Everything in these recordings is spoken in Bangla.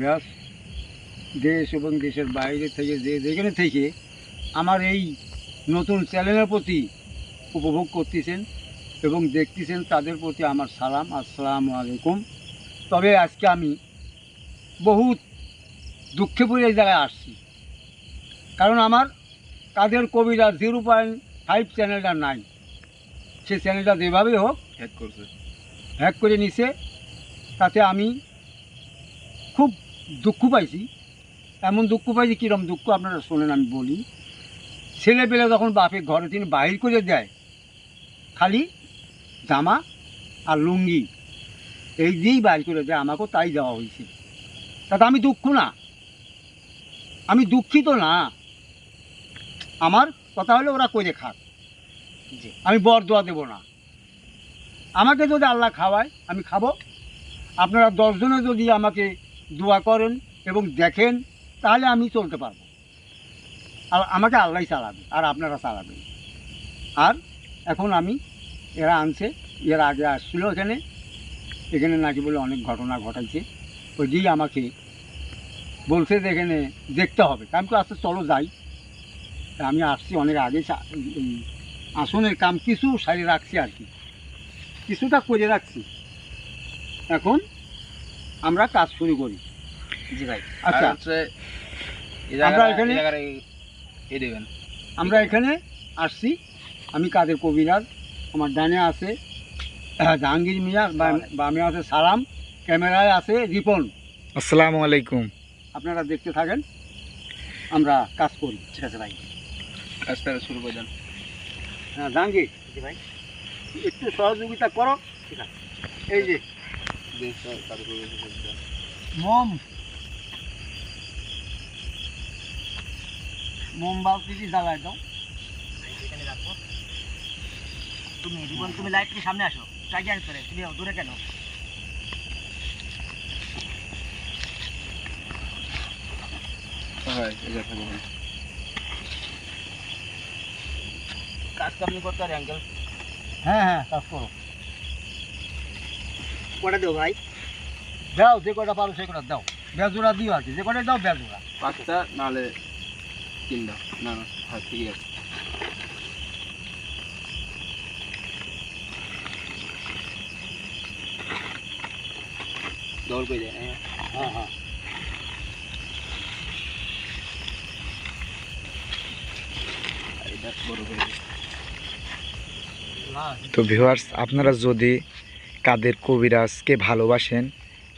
ব্যাস দেশ এবং দেশের বাইরে থেকে যে যেখানে থেকে আমার এই নতুন চ্যানেলের প্রতি উপভোগ করতেছেন এবং দেখতেছেন তাদের প্রতি আমার সালাম আসসালামু আলাইকুম। তবে আজকে আমি বহুত দুঃখে পড়ে এই জায়গায় আসছি। কারণ আমার কাদের কবিরা জিরো পয়েন্ট ফাইভ চ্যানেলটা নাই। সে চ্যানেলটা যেভাবেই হোক হ্যাক করছে। হ্যাক করে নিছে। তাতে আমি খুব দুঃখ পাইছি। এমন দুঃখ পাইছি কীরকম দুঃখ আপনারা শোনেন আমি বলি। ছেলেপেলে যখন বাপে ঘরে তিনি বাহির করে দেয় খালি জামা আর লুঙ্গি এই দিয়েই বাইর করে দেয় আমাকেও তাই দেওয়া হয়েছে। তাতে আমি দুঃখ না। আমি দুঃখিত না। আমার কথা হলে ওরা করে খাক। আমি বর দোয়া দেবো না। আমাকে যদি আল্লাহ খাওয়ায় আমি খাব। আপনারা দশজনে যদি আমাকে দোয়া করেন এবং দেখেন, তাহলে আমি চলতে পারব। আর আমাকে আল্লাহ চালাবে, আর আপনারা চালাবেন। আর এখন আমি, এরা আনছে, এর আগে আসছিল এখানে। এখানে নাকি বলে অনেক ঘটনা ঘটাইছে। ওই দিয়েই আমাকে বলছে যে এখানে দেখতে হবে। আমি তো আস্তে চলো যাই। আমি আসছি অনেক আগে আসনের কাম কিছু সারিয়ে রাখছি আর কি। কিছুটা করে রাখছি। এখন আমরা কাজ শুরু করি। জি ভাই। আচ্ছা। আমরা এখানে- আমরা এখানে আসছি। আমি কাদের কবিরাজ আমার ডানে আছে জাহাঙ্গীর মিয়া বা- বামে আছে সালাম ক্যামেরায় আছে রিপন। আসসালামু আলাইকুম। আপনারা দেখতে থাকেন। আমরা কাজ করি। ঠিক আছে ভাই। কাজটা শুরু করে দেন। হ্যাঁ জাহাঙ্গীর ভাই একটু সহযোগিতা করো। ঠিক আছে এই যে দেশ তাদের করে দেন। মোম। মোমবাতি জ্বালায় দাও। তুমি রিবন তুমি লাইট তুমি সামনে আসো। টাইগার করে তুমি দূরে কেন? হয়। কাজটা আপনি করতে পারেন আঙ্কেল হ্যাঁ হ্যাঁ কাজ করো। কটা দেবো ভাই। দাও যে কটা পারো সে কটা দাও। বেজোড়া দিও আর কি যে কটা দাও বেজোড়া। পাঁচটা নাহলে তিনটা না না হ্যাঁ ঠিক আছে। ডবল করে দেয় হ্যাঁ। হ্যাঁ হ্যাঁ। আর এটা বড় করে দেয়। না তো ভিউয়ার্স আপনারা যদি কাদের কবিরাজকে ভালোবাসেন,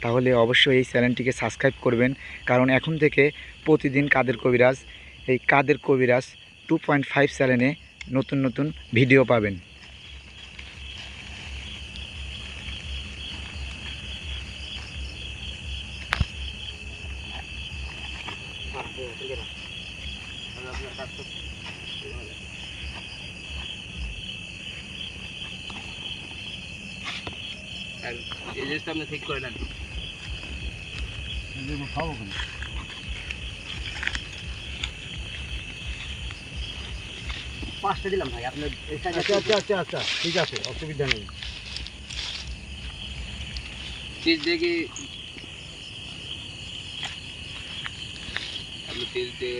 তাহলে অবশ্যই এই চ্যানেলটিকে সাবস্ক্রাইব করবেন। কারণ এখন থেকে প্রতিদিন কাদের কবিরাজ, এই কাদের কবিরাজ টু পয়েন্ট ফাইভ চ্যানেলে নতুন নতুন ভিডিও পাবেন। এই আপনি ঠিক করে নেন খাব পাঁচটা দিলাম ভাই আপনার আচ্ছা আচ্ছা আচ্ছা আচ্ছা ঠিক আছে অসুবিধা নেই। চিজ দিয়ে কি আপনি চিজ দিয়ে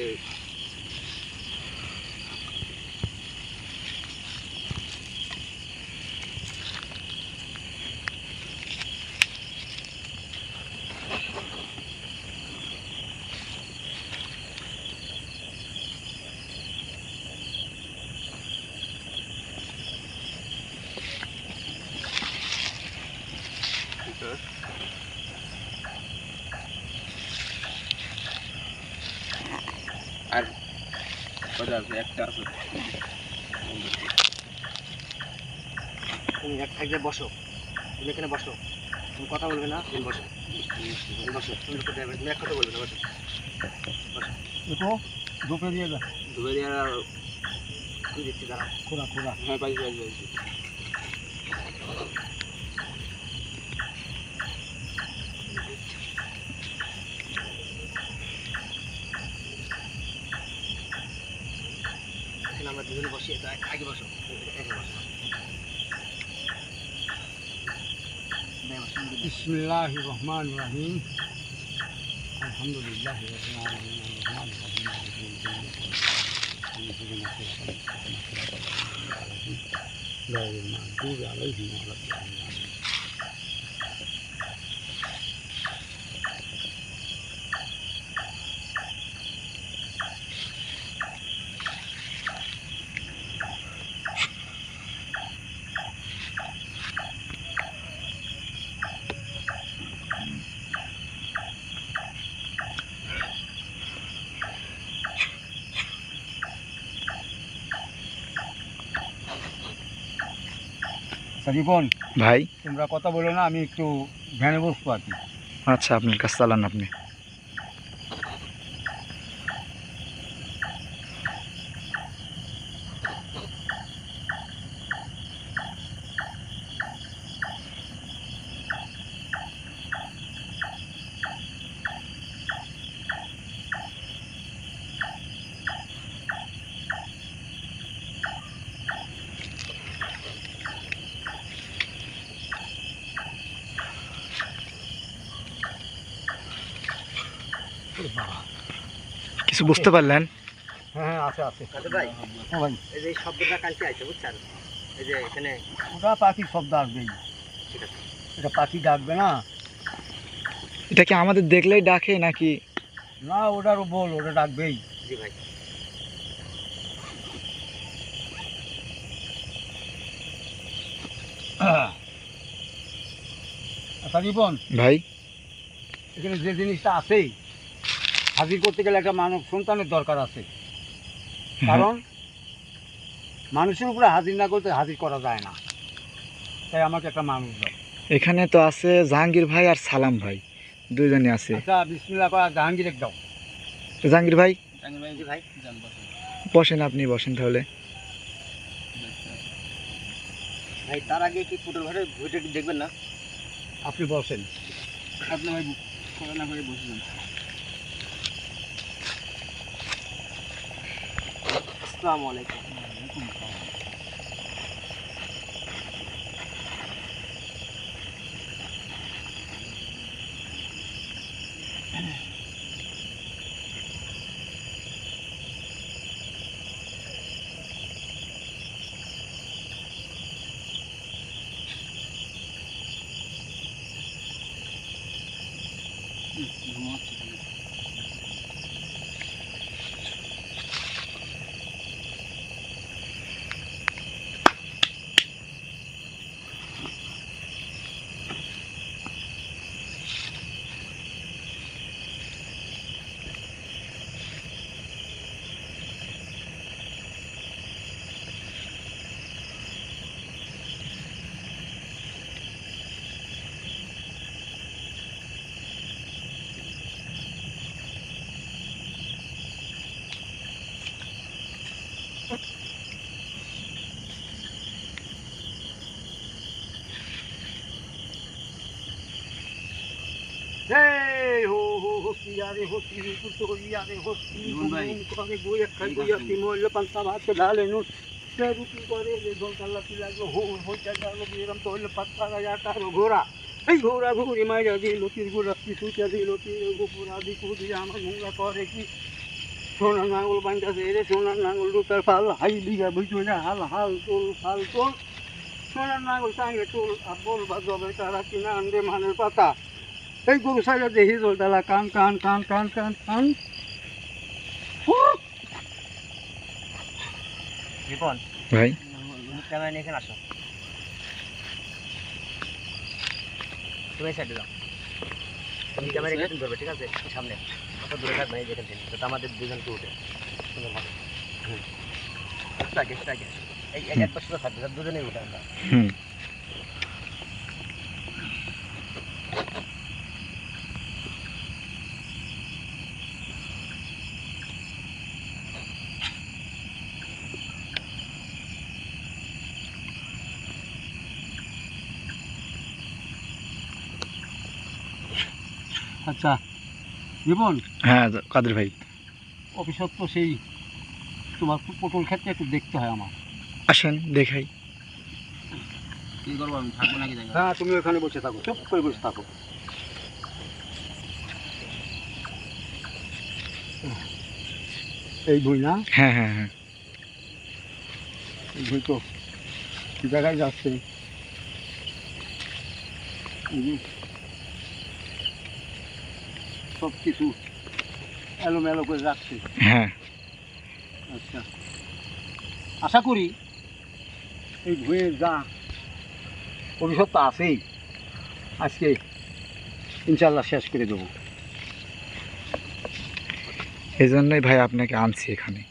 কটা আছে একটা আছে। তুমি এক জায়গায় বসো। তুমি এখানে বসো। তুমি কথা বলবে না তুমি বসো। তুমি বসো তুমি? তুমি এক কথা বলবে না বসো। বসো ঢুকে দিয়ে যা। ধুবে দিয়ে দিচ্ছি দাঁড়া খোলা খোলা হ্যাঁ পাইছি পাইছি পাইছি আমরা দুজনে বসি এটা আগে বসো এখানে বসো হ্যাঁ, বসো। বিসমিল্লাহ রহমান রাহিম আলহামদুলিল্লাহ রাব্বিল আলামিন আর-রহমানির রহিম মালিকি ইয়াউমিদ্দিন غير المغضوب عليهم ولا আচ্ছা রিপন ভাই? তোমরা কথা বলো না আমি একটু ভ্যানে বসবো আর কি। আচ্ছা আপনি কাজ চালান আপনি। বুঝতে পারলেন? হ্যাঁ হ্যাঁ আছে আছে। কাদের ভাই হ্যাঁ ভাই এই যে এই শব্দটা কালকে আইছে বুঝছেন? এই যে এখানে ওটা পাখির শব্দ আসবেই। ঠিক আছে। এটা পাখি ডাকবে না। এটা কি আমাদের দেখলেই ডাকে নাকি? না ওটারও বল ওটা ডাকবেই। জি ভাই। আচ্ছা রিপন ভাই? এখানে যে জিনিসটা আছে হাজির করতে গেলে একটা মানব সন্তানের দরকার আছে। কারণ মানুষের উপরে হাজির না করতে হাজির করা যায় না। তাই আমাকে একটা মানুষ দাও। এখানে তো আছে জাহাঙ্গীর ভাই আর সালাম ভাই। দুইজনই আছে। আচ্ছা বিসমিল্লা করা জাহাঙ্গীর দাও। তো জাহাঙ্গীর ভাই? ভাই জি ভাই যান বসেন। বসেন আপনি বসেন তাহলে। ভাই তার আগে কি পুতুল ঘরে ভিডিওটি দেখবেন না? আপনি বসেন। আপনি ভাই করে বসে আসসালামু আলাইকুম। Hostiare, hosti, tutto cogliare, hosti, জীবন ভাই, করে বই একটা ঠিক বই আছে। একটি মহিলা পান্তা ভাত ঢালে নুন সে রুটি করে যে দোলতাল্লা কি লাগল হো হইটা গেল বিরম তো হইলে পাত্তা গায়া তার ঘোড়া এই ঘোড়া ঘুরি মাইরা দিয়ে লতির গোড়া কি সুইটা দিয়ে লতির গোপুর আদি কুদি আমার ঘোড়া করে কি সোনার নাঙ্গল বাঞ্চাছে রে সোনার নাঙ্গল রূপের ফাল হাই বিঘা বুঝছ না হাল হাল তোল ফাল তোল সোনার নাঙ্গল টাঙ্গে তোল আর বল বাজবে তারা কিনা আনবে মানের পাতা এই গরু সাইডে দেখি জলদালা কান কান কান কান কান কান রিপন ভাই ক্যামেরা নিয়ে এখানে আসো তুমি সাইডে যাও তুমি ক্যামেরা এখানে ধরবে ঠিক আছে সামনে অত দূরে থাকবে এই যেখান থেকে যাতে আমাদের দুজনকে উঠে সুন্দরভাবে হুম একটু আগে একটু আগে এই এই এক পাশে থাকবে যাতে দুজনেই উঠে আমরা হুম আচ্ছা জীবন হ্যাঁ কাদের ভাই? অফিসত তো সেই তোমার পটল ক্ষেত্রে একটু দেখতে হয় আমার। আসেন দেখাই। কি করব আমি? থাকব নাকি হ্যাঁ তুমি ওখানে বসে থাকো চুপ করে বসে থাকো। এই বই না? হ্যাঁ হ্যাঁ হ্যাঁ। এই বই তো দেখাই যাচ্ছে? সব কিছু এলোমেলো করে রাখছে। হ্যাঁ। আচ্ছা। আশা করি এই বইয়ের যা ভবিষ্যৎ তো আছেই আজকে ইনশাল্লাহ শেষ করে দেবো। এই জন্যই ভাই আপনাকে আনছি এখানে।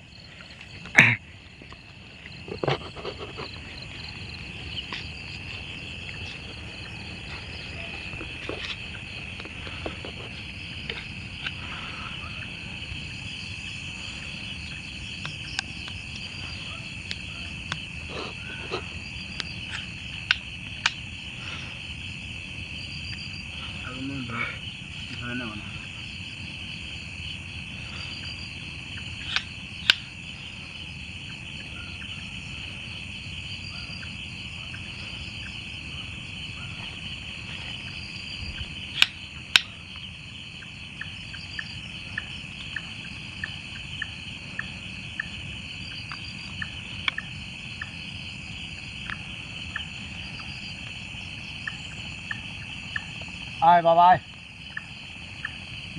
আয় বাবা, আয়।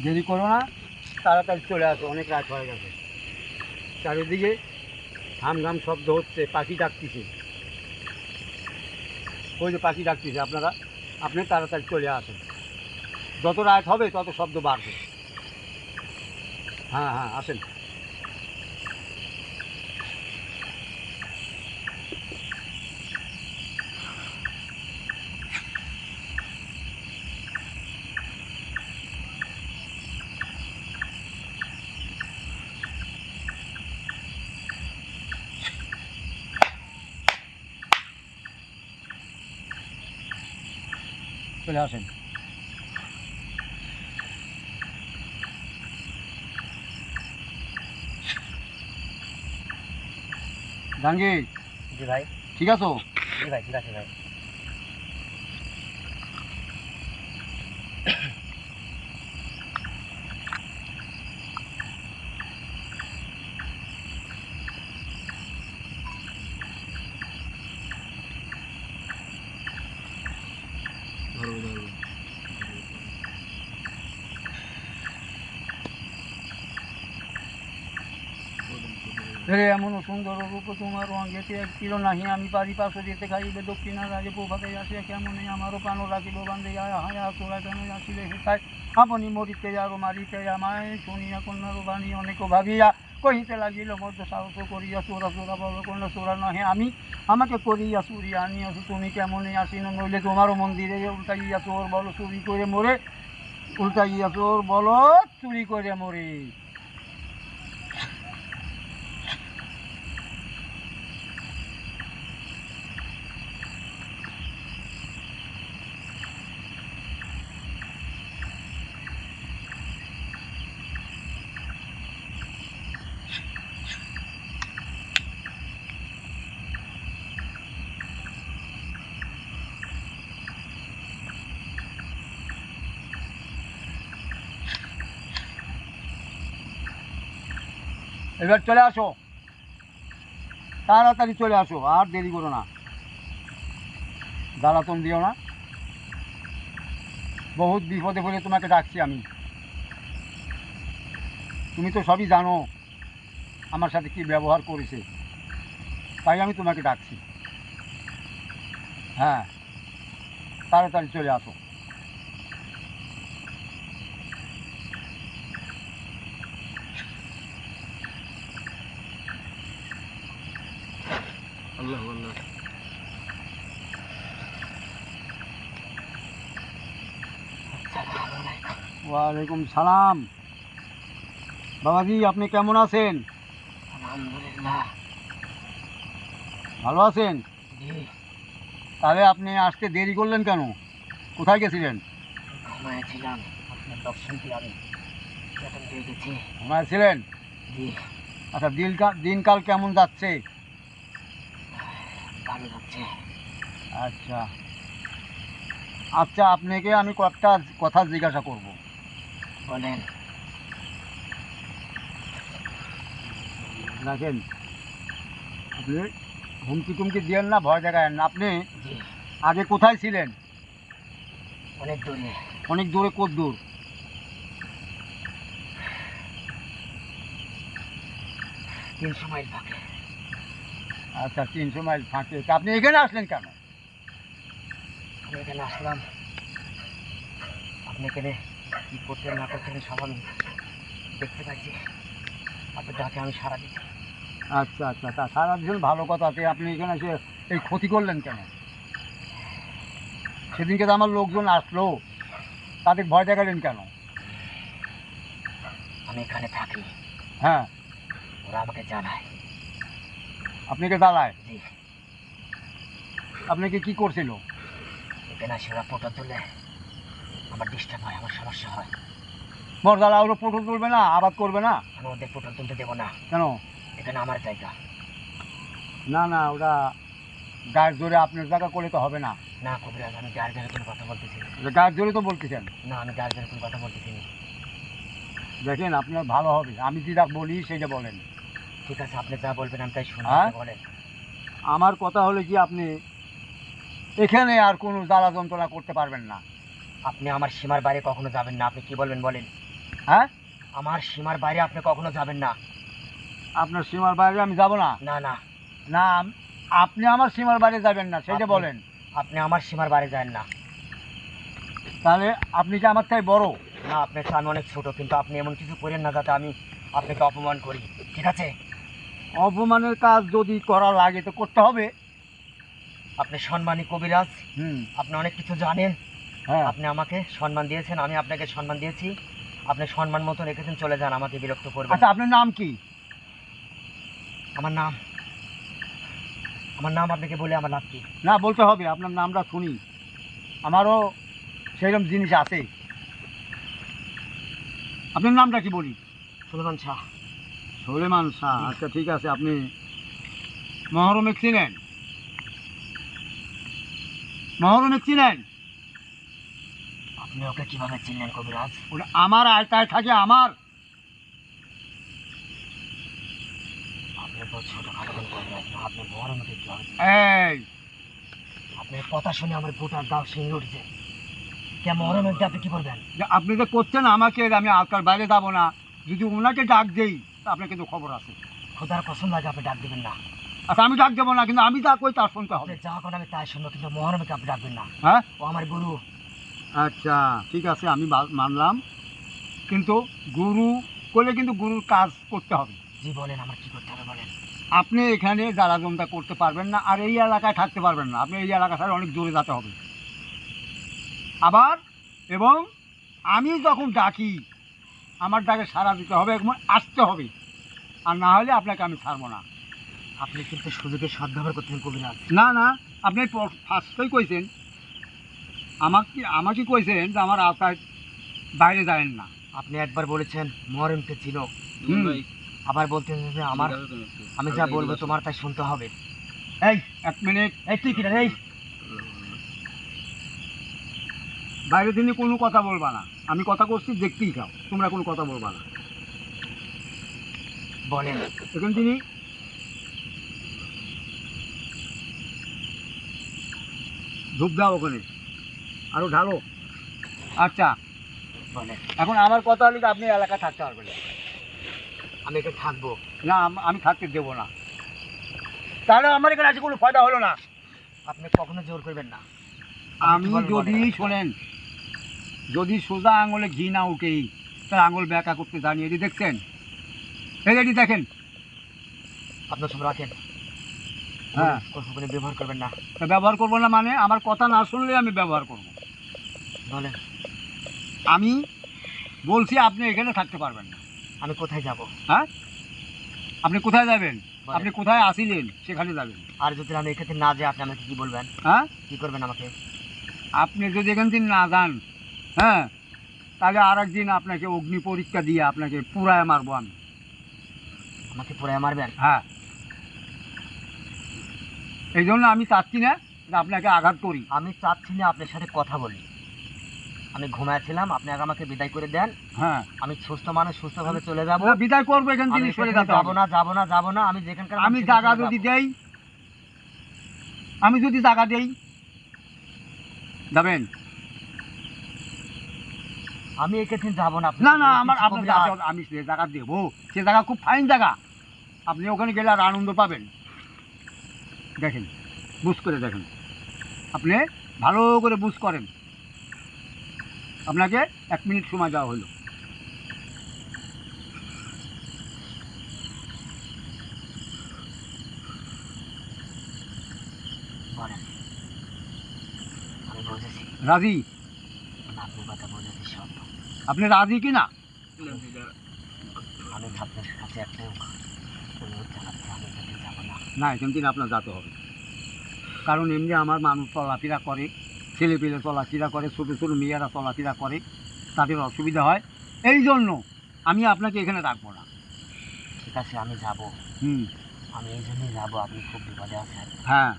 দেরি করো না, তাড়াতাড়ি চলে আসো, অনেক রাত হয়ে গেছে। চারিদিকে হামঘাম শব্দ হচ্ছে, পাখি ডাকতেছে। ওই যে পাখি ডাকতেছে, আপনারা, আপনি তাড়াতাড়ি চলে আসেন। যত রাত হবে, তত শব্দ বাড়বে। হ্যাঁ হ্যাঁ আসেন। চলে আসেন জাহাঙ্গীর জি ভাই ঠিক আছো জি ভাই ঠিক আছে ভাই ধরবো ধরবো রে এমন সুন্দর রূপ তোমার অঙ্গেতে এক চির নাহি আমি পারি পাশ যেতে খাইবে দক্ষিণা রাজে প্রভাতে আসিয়া কেমন আমারও প্রাণ রাখিব বান্ধে হায়া তোরা কেন আসিলে হেতায় আপনি মরিতে যারো মারিতে আমায় শুনিয়া কন্যার বাণী অনেক ভাবিয়া কহিতে লাগিল মধ্য সাহস করিয়া চোরা চোরা বলো কোন চোরা নহে। আমি, আমাকে করিয়া আনি আনিয়াছো তুমি কেমনই আসিন নইলে তোমারও মন্দিরে উল্টাইয়া চোর বলো চুরি করে মরে উল্টাইয়া চোর বলো চুরি করে মরে। এবার চলে আসো। তাড়াতাড়ি চলে আসো, আর দেরি করো না। জ্বালাতন দিও না। বহুত বিপদে পড়ে তোমাকে ডাকছি আমি। তুমি তো সবই জানো আমার সাথে কি ব্যবহার করেছে। তাই আমি তোমাকে ডাকছি। হ্যাঁ তাড়াতাড়ি চলে আসো আল্লাহ আল্লাহ ওয়ালাইকুম সালাম। বাবাজি আপনি কেমন আছেন? ভালো আছেন? জি। তাহলে আপনি আসতে দেরি করলেন কেন? কোথায় গেছিলেন? ঘুমাইছিলাম আপনার দর্শন জি। আচ্ছা দিনকাল দিনকাল কেমন যাচ্ছে? ভালো লাগছে আচ্ছা। আচ্ছা আপনাকে আমি কয়েকটা কথা জিজ্ঞাসা করব। বলেন। রাখেন। আপনি হুমকি টুমকি দিয়েন না ভয় দেখায়েন না। আপনি আগে কোথায় ছিলেন? অনেক দূরে। অনেক দূরে কত দূর? তিনশো মাইল থাকে আচ্ছা তিনশো মাইল ফাঁকে। আপনি এখানে আসলেন কেন? আমি এখানে আসলাম। আপনি এখানে কী করতেন না করতেন সব আমি দেখতে পাচ্ছি আপনার ডাকে আমি সারা দিচ্ছি আচ্ছা আচ্ছা। তা সারা ভীষণ ভালো কথা তো আপনি এখানে এসে এই ক্ষতি করলেন কেন? সেদিনকে তো আমার লোকজন আসলো। তাদের ভয় দেখালেন কেন? আমি এখানে থাকি। হ্যাঁ। ওরা আমাকে জানায়। আপনাকে দাঁড়ায় জি। আপনাকে কি করছিল? এখানে আসে ওরা ফটো তুলে। আমার ডিস্টার্ব হয় আমার সমস্যা হয়। মর্দালা ওরা পটল তুলবে না আবাদ করবে না? আমি ওদের ফটো তুলতে দেবো না। কেন? এখানে আমার জায়গা। না না ওরা গায়ের জোরে আপনার জায়গা করলে তো হবে না। না কবিরাজ আমি গায়ের জোরে কোনো কথা বলতেছি ওটা গায়ের জোরে তো বলতেছেন? না আমি গায়ের জোরে কোনো কথা বলতেছি দেখেন আপনার ভালো হবে। আমি যেটা বলি সেটা বলেন। ঠিক আছে আপনি যা বলবেন আমি তাই শুনি হ্যাঁ? বলেন। আমার কথা হলো কি আপনি এখানে আর কোনো জ্বালা যন্ত্রণা করতে পারবেন না। আপনি আমার সীমার বাইরে কখনো যাবেন না। আপনি কি বলবেন বলেন? হ্যাঁ? আমার সীমার বাইরে আপনি কখনো যাবেন না। আপনার সীমার বাইরে আমি যাব না। না না। না আপনি আমার সীমার বাইরে যাবেন না সেটা আপনি- বলেন। আপনি আমার সীমার বাইরে যান না। তাহলে আপনি কি আমার থেকে বড়? না আপনার তো আমি অনেক ছোট কিন্তু আপনি এমন কিছু করেন না যাতে আমি আপনাকে অপমান করি। ঠিক আছে? অপমানের কাজ যদি করা লাগে তো করতে হবে। আপনি সম্মানী কবিরাজ। হুম। আপনি অনেক কিছু জানেন। আপনি আমাকে সম্মান দিয়েছেন আমি আপনাকে সম্মান দিয়েছি। আপনি সম্মান মতো রেখেছেন চলে যান আমাকে বিরক্ত করবেন। আচ্ছা আপনার নাম কি? আমার নাম আমার নাম আপনাকে বলে আমার লাভ কি? না বলতে হবে আপনার নামটা শুনি। আমারও সেরকম জিনিস আছে। আপনার নামটা কি বলি? সুলমান শাহ। সোলেমান শাহ আচ্ছা ঠিক আছে আপনি মহরমে চিনেন? মহরমে চিনেন? আপনি ওকে কীভাবে চিনলেন কবিরাজ? ওটা আমার আয়তায় থাকে আমার। আপনি তো ছোটখাটো কবিরাজ না আপনি বড় মতো কীভাবে এই। আপনার কথা শুনে আমার গোটার দাও শিঙ্গে উঠছে। মরণ মধ্যে আপনি কি করবেন? আপনি যে করছেন আমাকে আমি আজকাল বাইরে যাব না যদি ওনাকে ডাক দেই তা আপনার কিন্তু খবর আছে। খোদার কসম লাগে আপনি ডাক দিবেন না। আচ্ছা আমি ডাক দেবো না কিন্তু আমি যা কই তা শুনতে হবে। যা করেন আমি তাই শুনব কিন্তু মহরমকে আপনি ডাকবেন না। হ্যাঁ? ও আমার গুরু। আচ্ছা ঠিক আছে আমি মানলাম। কিন্তু গুরু করলে কিন্তু গুরুর কাজ করতে হবে। জি বলেন আমার কি করতে হবে বলেন। আপনি এখানে জমটা করতে পারবেন না আর এই এলাকায় থাকতে পারবেন না। আপনি এই এলাকা ছাড়া অনেক দূরে যেতে হবে। আবার এবং আমি যখন ডাকি আমার ডাকে সাড়া দিতে হবে এবং আসতে হবে। আর না হলে আপনাকে আমি ছাড়বো না। আপনি কিন্তু সুযোগের সদ্ব্যবহার করতেন কবিরাজ। না না আপনি ফার্স্টই কইছেন। আমাকে আমাকে কইছেন যে আমার আওতায় বাইরে যাবেন না। আপনি একবার বলেছেন মহরমকে চিনো। ভাই আবার বলতেন যে আমার আমি যা বলব তোমার তাই শুনতে হবে। এই এক মিনিট। এই তুই কিনা এই। বাইরে দিনে কোনো কথা বলবা না। আমি কথা করছি দেখতেই খাও তোমরা কোনো কথা বলবা না। বলেন। এখন তিনি। ধূপ দাও ওখানে। আরও ঢালো। আচ্ছা। এখন আমার কথা হলে আপনি এলাকা থাকতে পারবেন। আমি এখানে থাকব। না আমি থাকতে দেবো না। তাহলে আমার এখানে আছে কোনো ফায়দা হলো না? আপনি কখনো জোর করবেন না। আমি যদি শোনেন যদি সোজা আঙুলে ঘি না উঠেই তার আঙুল ব্যাকা করতে জানিয়ে এটি দেখছেন? এই এটি দেখেন। আপনার সব রাখেন। হ্যাঁ। ব্যবহার করবেন না। ব্যবহার করব না মানে? আমার কথা না শুনলে আমি ব্যবহার করব। বলেন। আমি বলছি আপনি এখানে থাকতে পারবেন না। আমি কোথায় যাব? হ্যাঁ? আপনি কোথায় যাবেন? আপনি কোথায় আসিলেন সেখানে যাবেন। আর যদি আমি এখানে না যাই আপনি আমাকে কি বলবেন? হ্যাঁ? কি করবেন আমাকে? আপনি যদি এখান থেকে না যান হ্যাঁ তাহলে আর একদিন আপনাকে অগ্নি পরীক্ষা দিয়ে আপনাকে পুরায় মারবো আমি। আমাকে পুরো মারবেন হ্যাঁ। এই জন্য আমি চাচ্ছি না আপনাকে আঘাত করি। আমি চাচ্ছি না আপনার সাথে কথা বলি। আমি ঘুমাচ্ছিলাম আপনি আগে আমাকে বিদায় করে দেন। হ্যাঁ। আমি সুস্থ মানুষ সুস্থভাবে চলে যাব। না, বিদায় করব এখান থেকে যেতে যাব না যাব না যাব না আমি যেখানকার আমি জায়গা যদি দেই আমি যদি জায়গা দেই যাবেন? আমি এখানে যাব না না না আমার আপনার আমি সে জায়গা দেবো। সে জায়গা খুব ফাইন জায়গা। আপনি ওখানে গেলে আর আনন্দ পাবেন। দেখেন বুঝ করে দেখেন। আপনি ভালো করে বুঝ করেন। আপনাকে এক মিনিট সময় দেওয়া হলো। রাজি? আপনি রাজি কি না। না এখান থেকে আপনার যেতে হবে। কারণ এমনি আমার মানুষ চলাফেরা করে। ছেলে পেলে চলাফেরা করে ছোটো ছোটো মেয়েরা চলাফেরা করে তাদের অসুবিধা হয়। এই জন্য আমি আপনাকে এখানে রাখব না। ঠিক আছে আমি যাব। হুম। আমি এই জন্যই যাব আপনি খুব বিপদে আছেন। হ্যাঁ।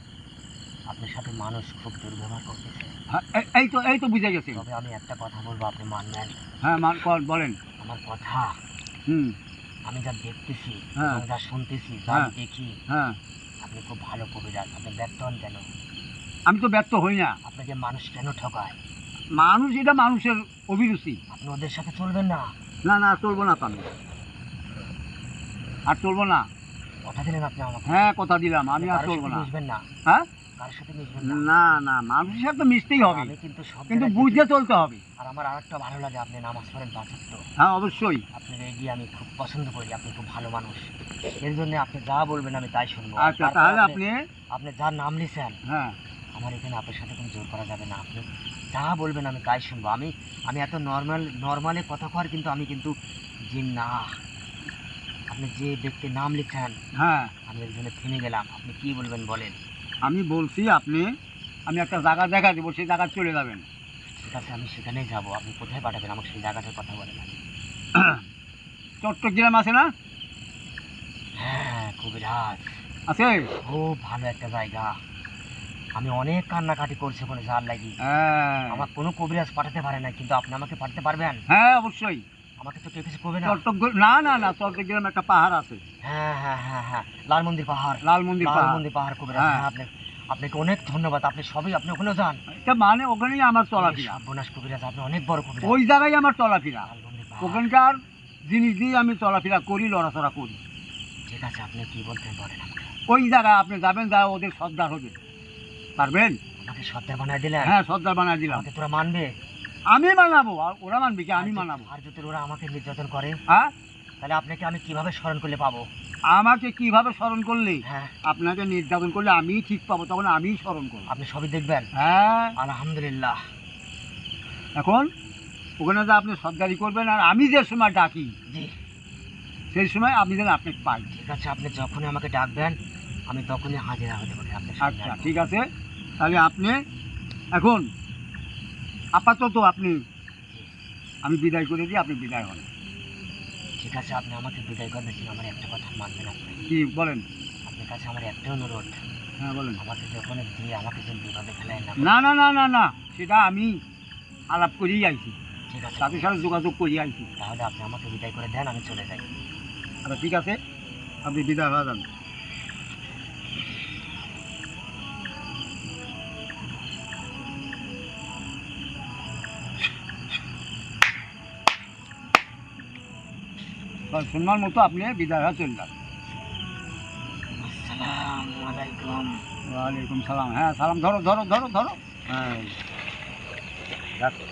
আপনার সাথে মানুষ খুব দুর্ব্যবহার করতেছে। হ্যাঁ, এই- তো এই তো বুঝে গেছি। তবে আমি একটা কথা বলব আপনি মানবেন? হ্যাঁ মান বলেন। আমার কথা। হুম। আমি যা দেখতেছি হ্যাঁ। যা শুনতেছি যা হ্যাঁ। দেখি হ্যাঁ। আপনি খুব ভালো কবিরাজ আপনি ব্যর্থ হন কেন? আমি তো ব্যর্থ হই না। আপনাকে মানুষ কেন ঠকায়? মানুষ এটা মানুষের অভিরুচি। আপনি ওদের সাথে চলবেন না। না না চলবো না তো আমি। আর চলবো না। কথা দিলেন আপনি আমাকে। হ্যাঁ কথা দিলাম আমি আর চলবো না। মিশবেন না। হ্যাঁ? কারোর সাথে মিশবেন না। না না মানুষের সাথে মিশতেই হবে। আমি কিন্তু সব কিন্তু বুঝতে চলতে হবে। আর আমার আরেকটা ভালো লাগে আপনি নামাজ পড়েন পাঁচাত্ত হ্যাঁ অবশ্যই। আপনার এই দিয়ে আমি খুব পছন্দ করি আপনি খুব ভালো মানুষ। এর জন্য আপনি যা বলবেন আমি তাই শুনব। আচ্ছা তাহলে আপনি আপনি যা নাম নিছেন হ্যাঁ। আমার এখানে আপনার সাথে কোনো জোর করা যাবে না। আপনি যা বলবেন আমি তাই শুনব। আমি আমি এত নর্মাল নর্মালে কথা কর কিন্তু আমি কিন্তু যে না আপনি যে ব্যক্তির নাম লিখছেন হ্যাঁ। আমি এর জন্য থেমে গেলাম। আপনি কি বলবেন বলেন? আমি বলছি আপনি আমি একটা জায়গা দেখা দেবো সেই জায়গায় চলে যাবেন। ঠিক আছে আমি সেখানেই যাব। আপনি কোথায় পাঠাবেন? আমাকে সেই জায়গাটার কথা বলেন চট্টগ্রাম আছে না? হ্যাঁ কবিরাজ। আছে? খুব ভালো একটা জায়গা। আমি অনেক কান্নাকাটি করছি ওখানে জাল লাগি হ্যাঁ। আমার কোনো কবিরাজ পাঠাতে পারে না কিন্তু আপনি আমাকে পাঠাতে পারবেন? হ্যাঁ অবশ্যই। আমাকে তো কেউ কিছু করবে না। না না না চট্টগ্রাম একটা পাহাড় আছে। হ্যাঁ হ্যাঁ হ্যাঁ হ্যাঁ লাল মন্দির পাহাড়। লাল মন্দির লাল মন্দির পাহাড় কবিরাজ। হ্যাঁ। হ্যাঁ আপনি আপনাকে অনেক ধন্যবাদ। আপনি সবই আপনি ওখানে যান। এটা মানে ওখানেই আমার চলাফেরা। সর্বনাশ কবিরাজ আপনি অনেক বড় কবিরাজ। ওই জায়গায় আমার চলাফেরা। ওখানকার জিনিস দিয়ে আমি চলাফেরা করি লড়াচড়া করি। ঠিক আছে আপনি কি বলতে বলেন আমাকে? ওই জায়গায় আপনি যাবেন যা ওদের সর্দার হবে। পারবেন? আমাকে সর্দার বানায় দিলেন। হ্যাঁ সর্দার বানায় দিলাম। আমাকে তোরা মানবে? আমি মানাবো আর ওরা মানবে কি? আমি মানাবো। আর যদি ওরা আমাকে নির্যাতন করে হ্যাঁ? তাহলে আপনাকে আমি কীভাবে স্মরণ করলে পাবো? আমাকে কীভাবে স্মরণ করলে? হ্যাঁ। আপনাকে নির্যাতন করলে আমিই ঠিক পাবো তখন আমিই স্মরণ করব। আপনি সবই দেখবেন। হ্যাঁ। আলহামদুলিল্লাহ। এখন ওখানে যে আপনি সর্দারি করবেন আর আমি যে সময় ডাকি সেই সময় আপনি যেন আপনি পাই। ঠিক আছে আপনি যখনই আমাকে ডাকবেন আমি তখনই হাজিরা হতে পারি আপনার সামনে আচ্ছা ঠিক আছে। তাহলে আপনি এখন আপাতত আপনি আমি বিদায় করে দিই আপনি বিদায় হন। ঠিক আছে আপনি আমাকে বিদায় করবেন কিন্তু আমার একটা কথা মানবেন আপনি। কি বলেন। আপনার কাছে আমার একটা অনুরোধ। হ্যাঁ বলেন। আমাকে যখন দিয়ে আমাকে যেন বিপদে ফেলায় না। না না না না না সেটা আমি আলাপ করেই আইছি। ঠিক আছে। তাদের সাথে যোগাযোগ করিয়ে আইছি। তাহলে আপনি আমাকে বিদায় করে দেন আমি চলে যাই। আচ্ছা ঠিক আছে। আপনি বিদায় হয়ে যান। সম্মান মতো আপনি বিদায় হয়ে চলে যান। ওয়ালাইকুম সালাম। হ্যাঁ সালাম ধরো ধরো ধরো ধরো। হ্যাঁ রাখো।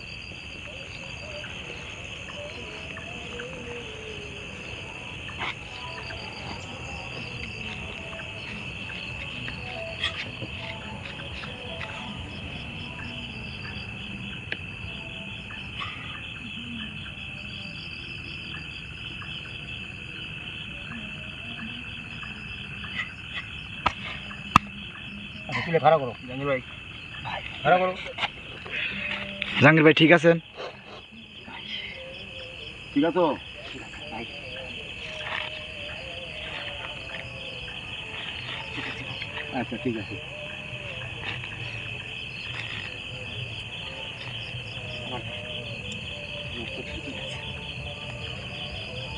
আচ্ছা তুলে করো। জাহাঙ্গীর ভাই। খারাপ করো। জাহাঙ্গীর ভাই ঠিক আছেন? ঠিক আছে? আচ্ছা ঠিক আছে।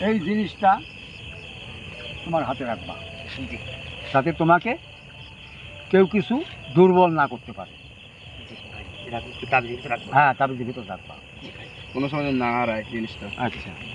এই জিনিসটা তোমার হাতে রাখবা। যাতে তোমাকে কেউ কিছু দুর্বল না করতে পারে। হ্যাঁ তাবিজের ভিতরে রাখবা। কোনো সময় না না হারায় জিনিসটা। আচ্ছা।